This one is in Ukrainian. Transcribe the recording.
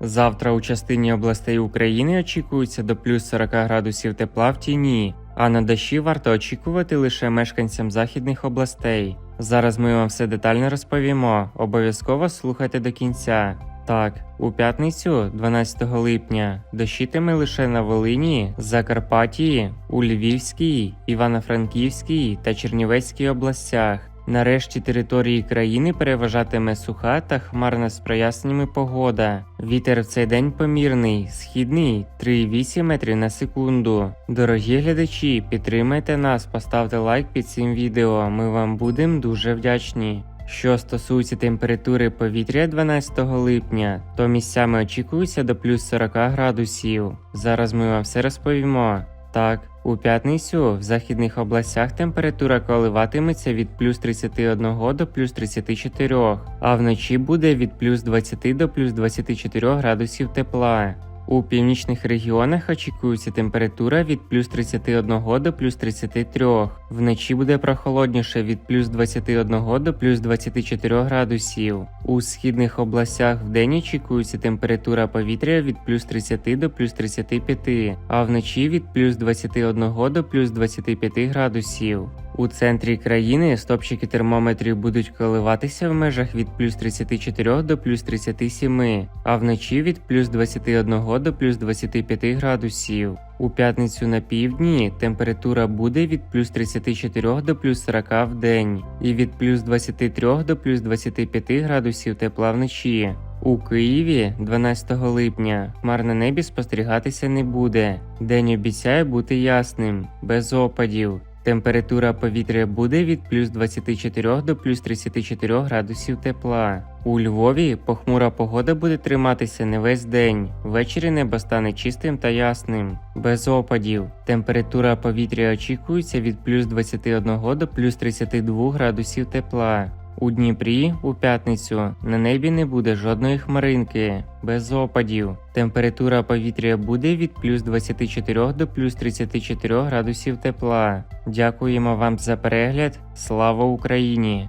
Завтра у частині областей України очікується до плюс 40 градусів тепла в тіні, а на дощі варто очікувати лише мешканцям західних областей. Зараз ми вам все детально розповімо. Обов'язково слухайте до кінця. Так, у п'ятницю, 12 липня, дощитиме лише на Волині, Закарпатті, у Львівській, Івано-Франківській та Чернівецькій областях. Нарешті території країни переважатиме суха та хмарна з проясненнями погода. Вітер в цей день помірний, східний 3,8 метрів на секунду. Дорогі глядачі, підтримайте нас, поставте лайк під цим відео. Ми вам будемо дуже вдячні. Що стосується температури повітря 12 липня, то місцями очікується до плюс 40 градусів. Зараз ми вам все розповімо. Так, у п'ятницю в західних областях температура коливатиметься від плюс 31 до плюс 34, а вночі буде від плюс 20 до плюс 24 градусів тепла. У північних регіонах очікується температура від плюс 31 до плюс 33. Вночі буде прохолодніше від плюс 21 до плюс 24 градусів. У східних областях вдень очікується температура повітря від плюс 30 до плюс 35, а вночі від плюс 21 до плюс 25 градусів. У центрі країни стопчики термометрів будуть коливатися в межах від плюс 34 до плюс 37, а вночі від плюс 21 до плюс 25 градусів. У п'ятницю на півдні температура буде від плюс 34 до плюс 40 в день і від плюс 23 до плюс 25 градусів тепла вночі. У Києві 12 липня хмар небі спостерігатися не буде. День обіцяє бути ясним, без опадів. Температура повітря буде від плюс 24 до плюс 34 градусів тепла. У Львові похмура погода буде триматися не весь день. Ввечері небо стане чистим та ясним, без опадів. Температура повітря очікується від плюс 21 до плюс 32 градусів тепла. У Дніпрі у п'ятницю на небі не буде жодної хмаринки, без опадів. Температура повітря буде від плюс 24 до плюс 34 градусів тепла. Дякуємо вам за перегляд. Слава Україні!